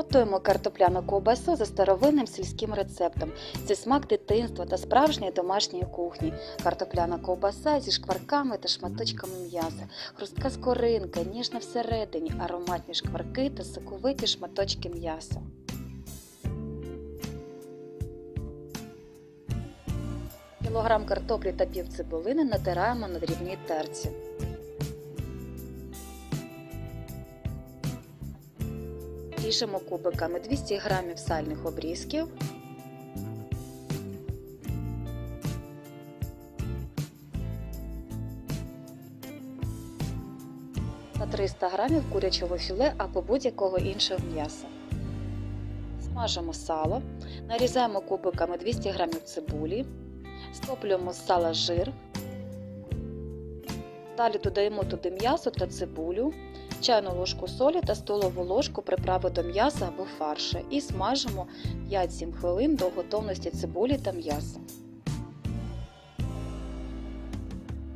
Готуємо картопляну ковбасу за старовинним сільським рецептом. Це смак дитинства та справжньої домашньої кухні. Картопляна ковбаса зі шкварками та шматочками м'яса, хрустка скоринка, ніжна всередині, ароматні шкварки та соковиті шматочки м'яса. Кілограм картоплі та пів цибулини натираємо на дрібній терці. Ріжемо кубиками 200 г сальних обрізків. Та 300 г курячого філе або будь-якого іншого м'яса. Смажимо сало, нарізаємо кубиками 200 г цибулі, стоплюємо з сала жир. Далі додаємо туди м'ясо та цибулю, чайну ложку солі та столову ложку приправи до м'яса або фарша і смажимо 5-7 хвилин до готовності цибулі та м'яса.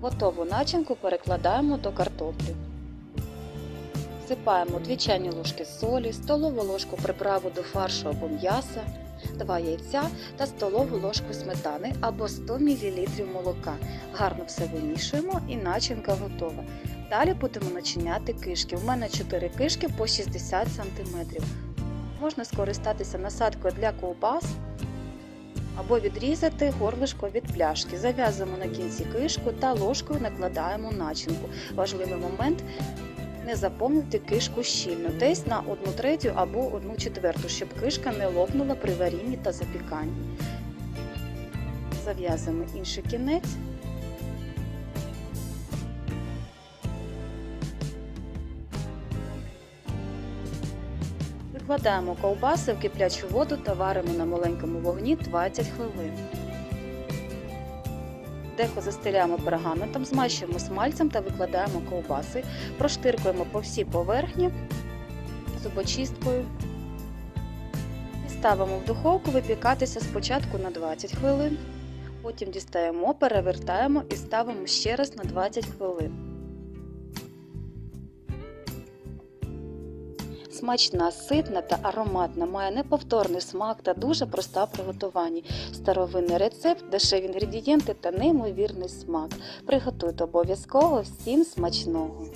Готову начинку перекладаємо до картоплі. Всипаємо 2 чайні ложки солі, столову ложку приправу до фаршу або м'яса, 2 яйця та столову ложку сметани або 100 мл молока. Гарно все вимішуємо і начинка готова. Далі будемо начиняти кишки. У мене 4 кишки по 60 см. Можна скористатися насадкою для ковбас або відрізати горлишко від пляшки. Зав'язуємо на кінці кишку та ложкою накладаємо начинку. Важливий момент не заповнити кишку щільно, десь на 1 третю або 1 четверту, щоб кишка не лопнула при варінні та запіканні. Зав'язуємо інший кінець. Викладаємо ковбаси в киплячу воду та варимо на маленькому вогні 20 хвилин. Дехо застеляємо пергаментом, змащуємо смальцем та викладаємо ковбаси, проштиркуємо по всій поверхні зубочисткою і ставимо в духовку випікатися спочатку на 20 хвилин, потім дістаємо, перевертаємо і ставимо ще раз на 20 хвилин. Смачна, ситна та ароматна, має неповторний смак та дуже проста в приготуванні. Старовинний рецепт, дешеві інгредієнти та неймовірний смак. Приготуйте обов'язково всім смачного!